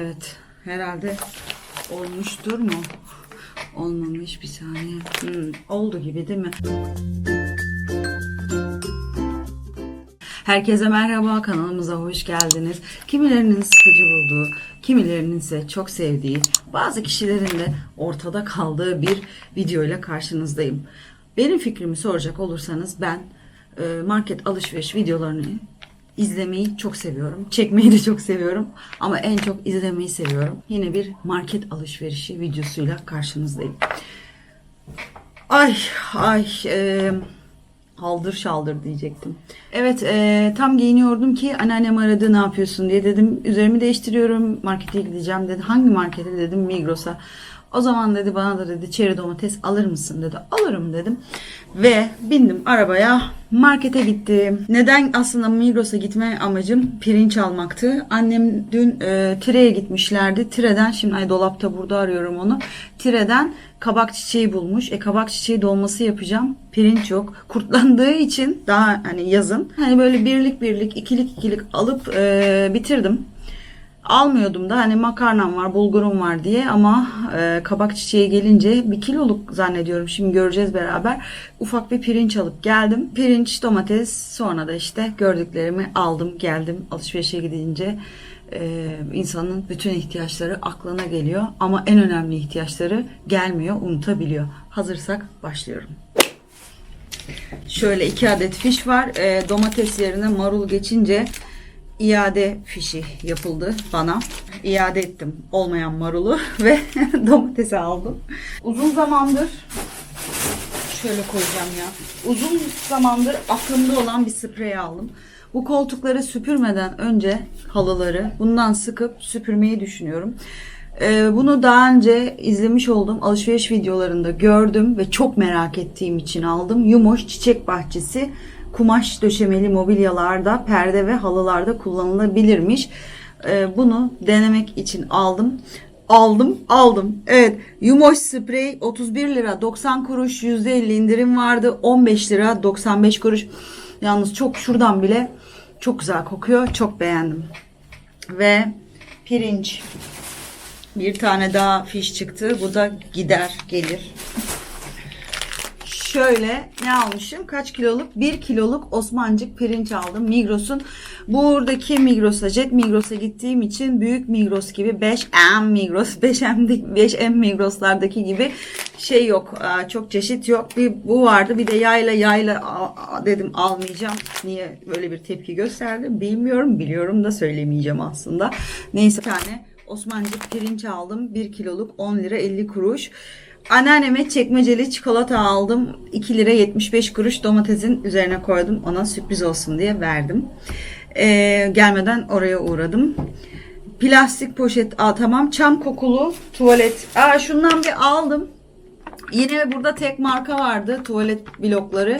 Evet. Herhalde olmuştur mu? Olmamış bir saniye. Hmm, oldu gibi değil mi? Herkese merhaba kanalımıza hoş geldiniz. Kimilerinin sıkıcı bulduğu, kimilerinin ise çok sevdiği, bazı kişilerin de ortada kaldığı bir video ile karşınızdayım. Benim fikrimi soracak olursanız ben e, market alışveriş videolarını izlemeyi çok seviyorum. Çekmeyi de çok seviyorum. Ama en çok izlemeyi seviyorum. Yine bir market alışverişi videosuyla karşınızdayım. Ay ay e, haldır şaldır diyecektim. Evet e, tam giyiniyordum ki anneannem aradı ne yapıyorsun diye dedim. Üzerimi değiştiriyorum markete gideceğim dedi. Hangi markete dedim Migros'a. O zaman dedi bana da dedi çeri domates alır mısın dedi. Alırım dedim. Ve bindim arabaya markete gittim. Neden aslında Migros'a gitme amacım pirinç almaktı. Annem dün e, Tire'ye gitmişlerdi. Tire'den şimdi ay dolapta burada arıyorum onu. Tire'den kabak çiçeği bulmuş. E kabak çiçeği dolması yapacağım. Pirinç yok. Kurtlandığı için daha hani yazın hani böyle birlik birlik ikilik ikilik alıp e, bitirdim. Almıyordum da hani makarnam var, bulgurum var diye ama e, kabak çiçeği gelince bir kiloluk zannediyorum. Şimdi göreceğiz beraber. Ufak bir pirinç alıp geldim. Pirinç, domates sonra da işte gördüklerimi aldım geldim. Alışverişe gidince e, insanın bütün ihtiyaçları aklına geliyor. Ama en önemli ihtiyaçları gelmiyor, unutabiliyor. Hazırsak başlıyorum. Şöyle iki adet fiş var. E, domates yerine marul geçince iade fişi yapıldı bana. İade ettim olmayan marulu ve domatesi aldım. Uzun zamandır şöyle koyacağım ya. Uzun zamandır aklımda olan bir sprey aldım. Bu koltukları süpürmeden önce halıları bundan sıkıp süpürmeyi düşünüyorum. Ee, bunu daha önce izlemiş olduğum alışveriş videolarında gördüm ve çok merak ettiğim için aldım. Yumoş Çiçek Bahçesi kumaş döşemeli mobilyalarda, perde ve halılarda kullanılabilirmiş. Ee, bunu denemek için aldım. Aldım, aldım. Evet, Yumoş sprey 31 lira 90 kuruş, %50 indirim vardı. 15 lira 95 kuruş. Yalnız çok şuradan bile çok güzel kokuyor. Çok beğendim. Ve pirinç. Bir tane daha fiş çıktı. Bu da gider gelir. Şöyle ne almışım? Kaç kiloluk? 1 kiloluk Osmancık pirinç aldım. Migros'un. Buradaki Migros'a, Jet Migros'a gittiğim için büyük Migros gibi 5M Migros, 5M, 5M Migros'lardaki gibi şey yok. Çok çeşit yok. Bir bu vardı. Bir de yayla yayla dedim almayacağım. Niye böyle bir tepki gösterdim bilmiyorum. Biliyorum da söylemeyeceğim aslında. Neyse bir tane Osmancık pirinç aldım. 1 kiloluk 10 lira 50 kuruş. Anneanneme çekmeceli çikolata aldım. 2 lira 75 kuruş domatesin üzerine koydum. Ona sürpriz olsun diye verdim. Ee, gelmeden oraya uğradım. Plastik poşet. Aa, tamam çam kokulu tuvalet. Aa, şundan bir aldım. Yine burada tek marka vardı. Tuvalet blokları.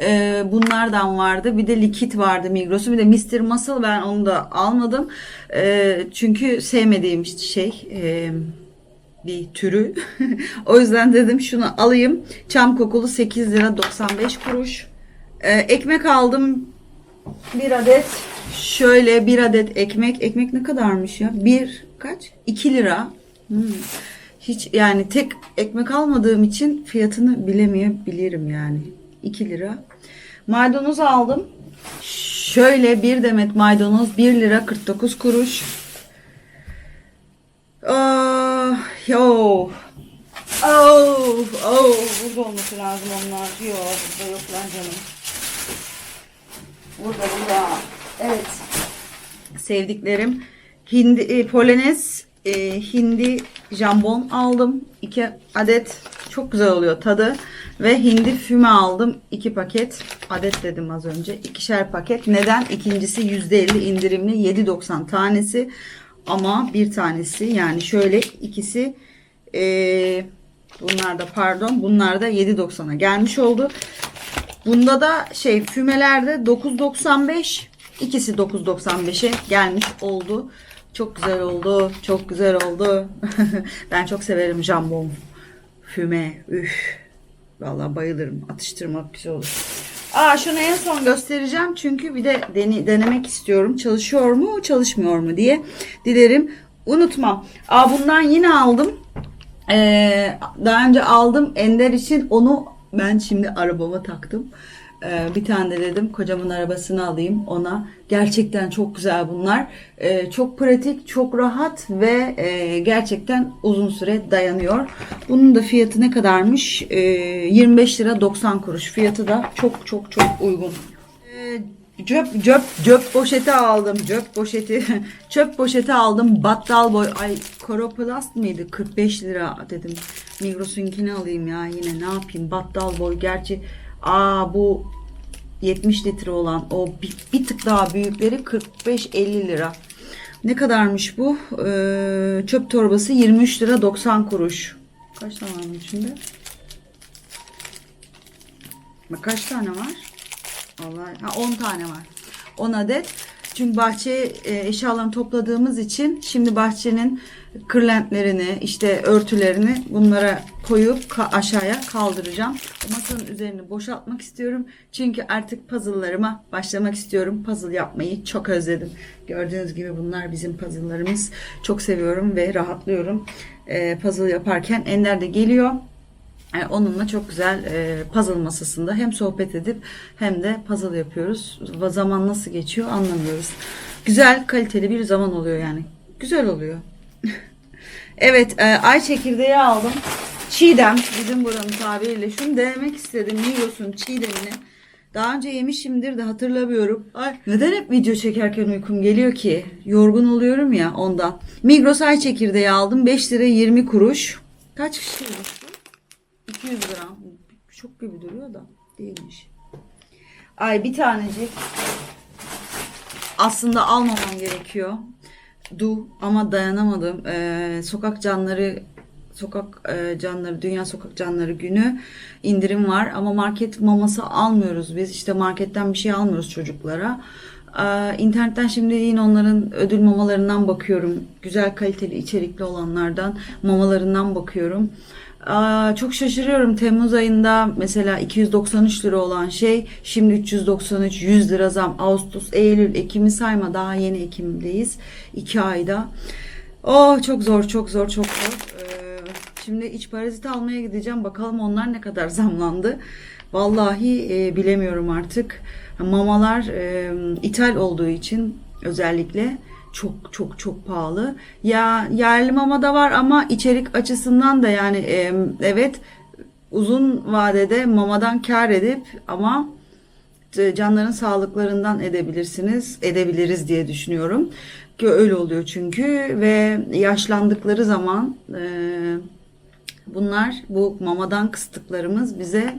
Ee, bunlardan vardı. Bir de likit vardı Migros'un. Bir de Mr. Muscle ben onu da almadım. Ee, çünkü sevmediğim şey. Ee, bir türü. o yüzden dedim şunu alayım. Çam kokulu 8 lira 95 kuruş. Ee, ekmek aldım. Bir adet. Şöyle bir adet ekmek. Ekmek ne kadarmış ya? Bir kaç? 2 lira. Hmm. Hiç yani tek ekmek almadığım için fiyatını bilemeyebilirim yani. 2 lira. Maydanoz aldım. Şöyle bir demet maydanoz 1 lira 49 kuruş. Oh, yo. Oh, oh, burada olması lazım onlar. Yok, burada yoklar canım. Burada, burada. Evet. Sevdiklerim. Hindi, e, polonez, e, hindi jambon aldım. 2 adet. Çok güzel oluyor tadı. Ve hindi füme aldım. 2 paket. Adet dedim az önce. ikişer paket. Neden? İkincisi %50 indirimli. 7.90 tanesi. Ama bir tanesi yani şöyle ikisi e, bunlar da pardon bunlar da 7.90'a gelmiş oldu. Bunda da şey fümelerde 9.95 ikisi 9.95'e gelmiş oldu. Çok güzel oldu. Çok güzel oldu. ben çok severim jambon. Füme. Üf. Vallahi bayılırım. Atıştırmak güzel olur. Aa şunu en son göstereceğim çünkü bir de dene, denemek istiyorum. Çalışıyor mu, çalışmıyor mu diye. Dilerim unutmam. Aa bundan yine aldım. Ee, daha önce aldım Ender için onu ben şimdi arabama taktım. Ee, bir tane de dedim kocamın arabasını alayım ona. Gerçekten çok güzel bunlar. Ee, çok pratik, çok rahat ve e, gerçekten uzun süre dayanıyor. Bunun da fiyatı ne kadarmış? Ee, 25 lira 90 kuruş. Fiyatı da çok çok çok uygun. Ee, Cöp, cöp, cöp poşeti aldım. Cöp poşeti. Çöp poşeti aldım. Battal boy. Ay Koroplast mıydı? 45 lira dedim. Migros'unkini alayım ya yine ne yapayım. Battal boy. Gerçi aa bu 70 litre olan o bir, bir tık daha büyükleri 45-50 lira. Ne kadarmış bu? Ee, çöp torbası 23 lira 90 kuruş. Kaç tane var içinde? Bak kaç tane var? Vallahi ha 10 tane var. 10 adet. Çünkü bahçeye e, eşyalarını topladığımız için şimdi bahçenin kırlentlerini, işte örtülerini bunlara koyup ka- aşağıya kaldıracağım. Masanın üzerini boşaltmak istiyorum. Çünkü artık puzzle'larıma başlamak istiyorum. Puzzle yapmayı çok özledim. Gördüğünüz gibi bunlar bizim puzzle'larımız. Çok seviyorum ve rahatlıyorum. E, puzzle yaparken Ender de geliyor. Yani onunla çok güzel e, puzzle masasında hem sohbet edip hem de puzzle yapıyoruz. Zaman nasıl geçiyor anlamıyoruz. Güzel, kaliteli bir zaman oluyor yani. Güzel oluyor. evet, e, ay çekirdeği aldım. Çiğdem, bizim buranın tabiriyle. Şunu denemek istedim. Migros'un çiğdemini. Daha önce yemişimdir de hatırlamıyorum. Ay, neden hep video çekerken uykum geliyor ki? Yorgun oluyorum ya ondan. Migros ay çekirdeği aldım. 5 lira 20 kuruş. Kaç kişiymiş bu? 200 gram. Çok gibi duruyor da değilmiş. Ay bir tanecik. Aslında almamam gerekiyor. Du ama dayanamadım. Ee, sokak canları sokak e, canları dünya sokak canları günü indirim var. Ama market maması almıyoruz biz. İşte marketten bir şey almıyoruz çocuklara. Ee, internetten şimdi yine onların ödül mamalarından bakıyorum. Güzel kaliteli içerikli olanlardan mamalarından bakıyorum Çok şaşırıyorum. Temmuz ayında mesela 293 lira olan şey şimdi 393 100 lira zam. Ağustos Eylül Ekim'i sayma. Daha yeni Ekim'deyiz. 2 ayda. Oh çok zor çok zor çok zor. Ee, şimdi iç parazit almaya gideceğim. Bakalım onlar ne kadar zamlandı. Vallahi e, bilemiyorum artık. Mamalar e, ithal olduğu için özellikle çok çok çok pahalı. Ya yerli mama da var ama içerik açısından da yani e, evet uzun vadede mamadan kar edip ama canların sağlıklarından edebilirsiniz, edebiliriz diye düşünüyorum. Ki öyle oluyor çünkü ve yaşlandıkları zaman e, bunlar bu mamadan kıstıklarımız bize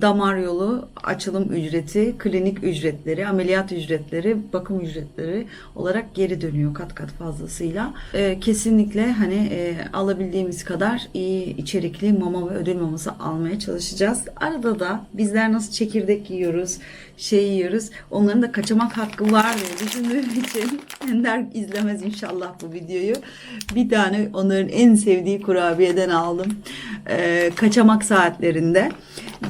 damar yolu, açılım ücreti, klinik ücretleri, ameliyat ücretleri, bakım ücretleri olarak geri dönüyor kat kat fazlasıyla. Ee, kesinlikle hani e, alabildiğimiz kadar iyi içerikli mama ve ödül maması almaya çalışacağız. Arada da bizler nasıl çekirdek yiyoruz, şey yiyoruz. Onların da kaçamak hakkı var diye düşündüğüm için Ender izlemez inşallah bu videoyu. Bir tane onların en sevdiği kurabiyeden aldım. Ee, kaçamak saatlerinde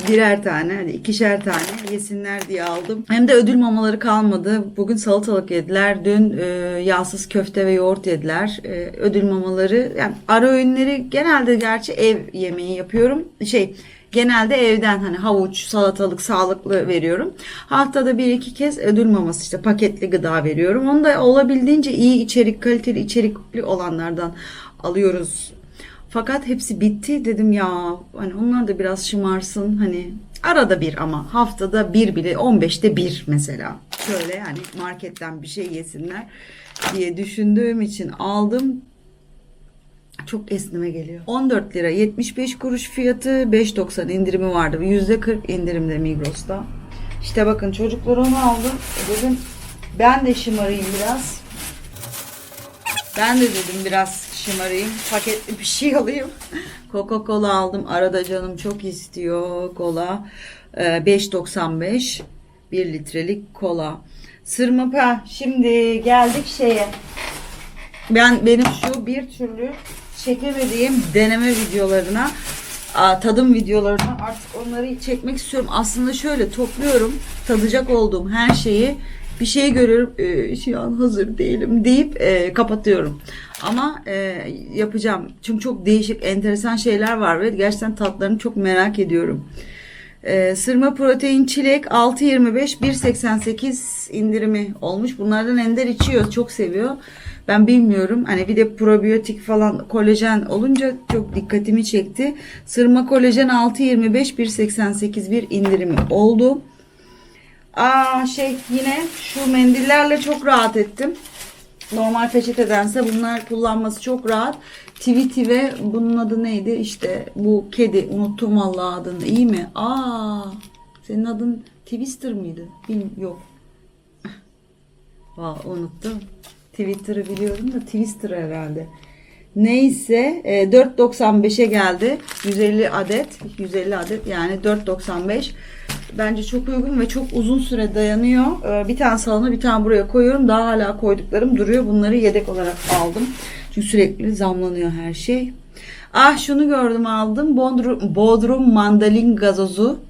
birer tane, hani ikişer tane yesinler diye aldım. Hem de ödül mamaları kalmadı. Bugün salatalık yediler. Dün e, yağsız köfte ve yoğurt yediler. E, ödül mamaları, yani ara öğünleri genelde gerçi ev yemeği yapıyorum. Şey, genelde evden hani havuç, salatalık, sağlıklı veriyorum. Haftada bir iki kez ödül maması işte paketli gıda veriyorum. Onu da olabildiğince iyi içerik, kaliteli içerikli olanlardan alıyoruz fakat hepsi bitti dedim ya hani onlar da biraz şımarsın hani arada bir ama haftada bir bile 15'te bir mesela. Şöyle yani marketten bir şey yesinler diye düşündüğüm için aldım. Çok esneme geliyor. 14 lira 75 kuruş fiyatı 5.90 indirimi vardı. %40 indirimde Migros'ta. İşte bakın çocuklar onu aldı. Dedim ben de şımarayım biraz. Ben de dedim biraz şımarayım. Paketli bir şey alayım. Coca-Cola aldım. Arada canım çok istiyor kola. Ee, 5.95 1 litrelik kola. Sırmapa. Şimdi geldik şeye. Ben benim şu bir türlü çekemediğim deneme videolarına tadım videolarına artık onları çekmek istiyorum. Aslında şöyle topluyorum tadacak olduğum her şeyi bir şey görüyorum e, şu an hazır değilim deyip e, kapatıyorum. Ama e, yapacağım. Çünkü çok değişik enteresan şeyler var ve gerçekten tatlarını çok merak ediyorum. E, sırma protein çilek 6.25 1.88 indirimi olmuş. Bunlardan Ender içiyor. Çok seviyor. Ben bilmiyorum. Hani bir de probiyotik falan kolajen olunca çok dikkatimi çekti. Sırma kolajen 6.25 1.88 bir indirimi oldu. Aa şey yine şu mendillerle çok rahat ettim. Normal peçetedense bunlar kullanması çok rahat. Tweety ve bunun adı neydi? İşte bu kedi. Unuttum vallahi adını. İyi mi? Aa, senin adın Twister mıydı? Bilmiyorum. Yok. Vallahi unuttum. Twitter'ı biliyorum da Twister herhalde. Neyse e, 4.95'e geldi. 150 adet. 150 adet yani 4.95. Bence çok uygun ve çok uzun süre dayanıyor. E, bir tane salona bir tane buraya koyuyorum. Daha hala koyduklarım duruyor. Bunları yedek olarak aldım. Çünkü sürekli zamlanıyor her şey. Ah şunu gördüm aldım. Bodrum, Bodrum mandalin gazozu.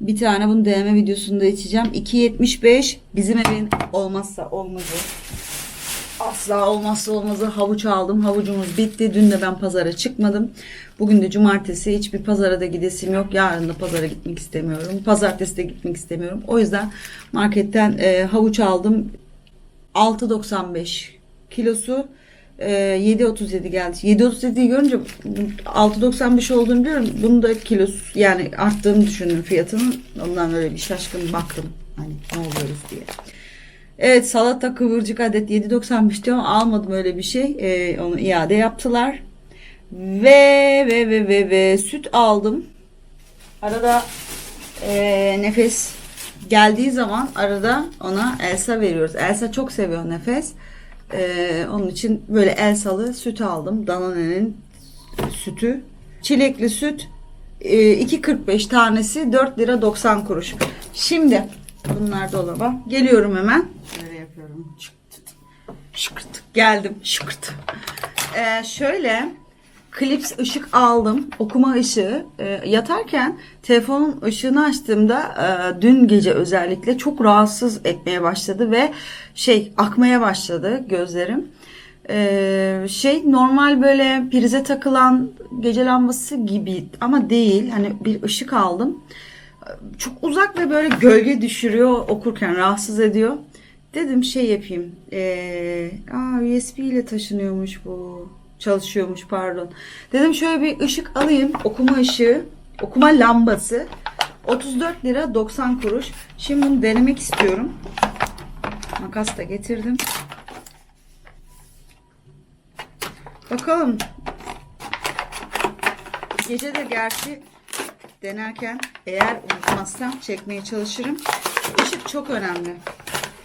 Bir tane bunu deneme videosunda içeceğim. 2.75 bizim evin olmazsa olmazı. Asla olmazsa olmazı havuç aldım. Havucumuz bitti. Dün de ben pazara çıkmadım. Bugün de cumartesi hiçbir pazara da gidesim yok. Yarın da pazara gitmek istemiyorum. Pazartesi de gitmek istemiyorum. O yüzden marketten e, havuç aldım. 6.95 kilosu e, 7.37 geldi. 7.37'yi görünce 6.95 olduğunu biliyorum. Bunu da kilosu yani arttığını düşündüm fiyatının. Ondan öyle bir şaşkın baktım. Hani ne oluyoruz diye. Evet salata kıvırcık adet 7.95 diyor ama almadım öyle bir şey. Ee, onu iade yaptılar. Ve ve ve ve ve süt aldım. Arada ee, nefes geldiği zaman arada ona Elsa veriyoruz. Elsa çok seviyor nefes. Ee, onun için böyle Elsa'lı süt aldım. Danane'nin sütü. Çilekli süt ee, 2.45 tanesi 4 lira 90 kuruş. Şimdi bunlar dolaba. Geliyorum hemen. Böyle yapıyorum. Şıkırt. Geldim. Şıkırt. Ee, şöyle klips ışık aldım. Okuma ışığı. Ee, yatarken telefonun ışığını açtığımda e, dün gece özellikle çok rahatsız etmeye başladı ve şey akmaya başladı gözlerim. Ee, şey normal böyle prize takılan gece lambası gibi ama değil. Hani bir ışık aldım. Çok uzak ve böyle gölge düşürüyor okurken rahatsız ediyor. Dedim şey yapayım. Ee, aa, USB ile taşınıyormuş bu. Çalışıyormuş pardon. Dedim şöyle bir ışık alayım. Okuma ışığı. Okuma lambası. 34 lira 90 kuruş. Şimdi bunu denemek istiyorum. Makas da getirdim. Bakalım. Gece de gerçi denerken eğer unutmazsam çekmeye çalışırım. Işık çok önemli.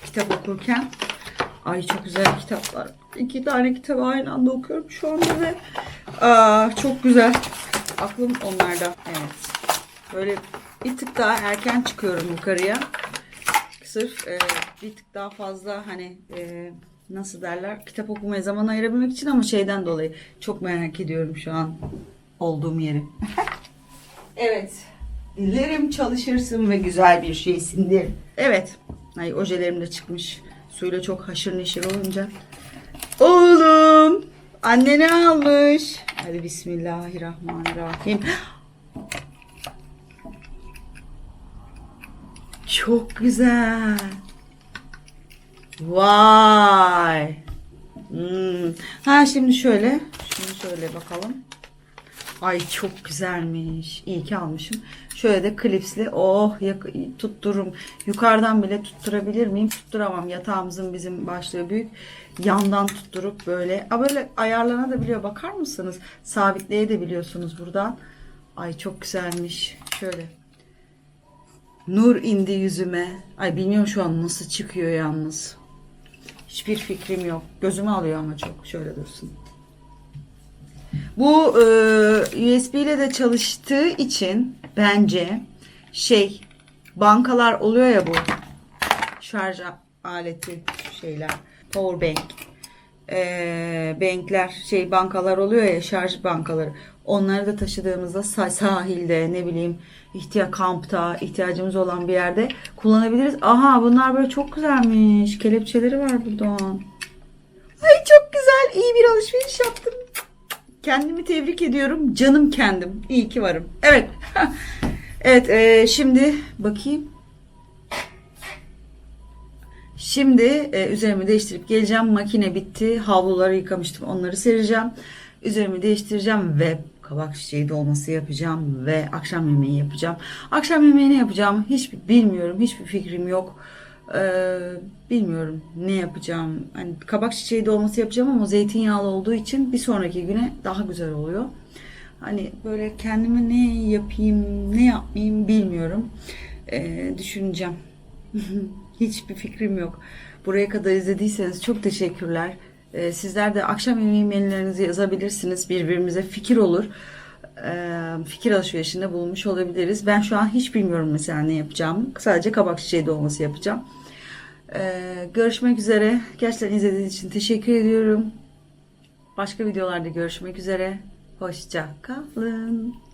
Kitap okurken. Ay çok güzel kitaplar. İki tane kitabı aynı anda okuyorum şu anda ve aa, çok güzel. Aklım onlarda. Evet. Böyle bir tık daha erken çıkıyorum yukarıya. Sırf e, bir tık daha fazla hani e, nasıl derler kitap okumaya zaman ayırabilmek için ama şeyden dolayı çok merak ediyorum şu an olduğum yeri. evet. Dilerim çalışırsın ve güzel bir şeysindir. Evet. Ay ojelerim de çıkmış. Suyla çok haşır neşir olunca. Oğlum. Anneni almış. Hadi bismillahirrahmanirrahim. Çok güzel. Vay. Hmm. Ha şimdi şöyle. Şimdi şöyle bakalım. Ay çok güzelmiş. İyi ki almışım. Şöyle de klipsli. Oh tuttururum. Yukarıdan bile tutturabilir miyim? Tutturamam. Yatağımızın bizim başlığı büyük. Yandan tutturup böyle. A böyle ayarlanabiliyor. Bakar mısınız? Sabitleyebiliyorsunuz buradan. Ay çok güzelmiş. Şöyle. Nur indi yüzüme. Ay bilmiyorum şu an nasıl çıkıyor yalnız. Hiçbir fikrim yok. Gözümü alıyor ama çok. Şöyle dursun. Bu e, USB ile de çalıştığı için bence şey bankalar oluyor ya bu şarj aleti şeyler power bank e, bankler şey bankalar oluyor ya şarj bankaları. Onları da taşıdığımızda sa- sahilde ne bileyim ihtiya kampta ihtiyacımız olan bir yerde kullanabiliriz. Aha bunlar böyle çok güzelmiş. Kelepçeleri var buradan. Ay çok güzel. iyi bir alışveriş yaptım. Kendimi tebrik ediyorum. Canım kendim. İyi ki varım. Evet. evet e, şimdi bakayım. Şimdi e, üzerimi değiştirip geleceğim. Makine bitti. Havluları yıkamıştım. Onları sereceğim. Üzerimi değiştireceğim ve kabak çiçeği dolması yapacağım ve akşam yemeği yapacağım. Akşam yemeği ne yapacağım hiç bilmiyorum. Hiçbir fikrim yok. Ee, bilmiyorum ne yapacağım. Hani kabak çiçeği dolması yapacağım ama zeytinyağlı olduğu için bir sonraki güne daha güzel oluyor. Hani böyle kendime ne yapayım, ne yapmayayım bilmiyorum. Ee, düşüneceğim. Hiçbir fikrim yok. Buraya kadar izlediyseniz çok teşekkürler. Ee, sizler de akşam yemeği menülerinizi yazabilirsiniz. Birbirimize fikir olur. Ee, fikir alışverişinde bulunmuş olabiliriz. Ben şu an hiç bilmiyorum mesela ne yapacağımı. Sadece kabak çiçeği dolması yapacağım. Ee, görüşmek üzere. Gerçekten izlediğiniz için teşekkür ediyorum. Başka videolarda görüşmek üzere. Hoşça kalın.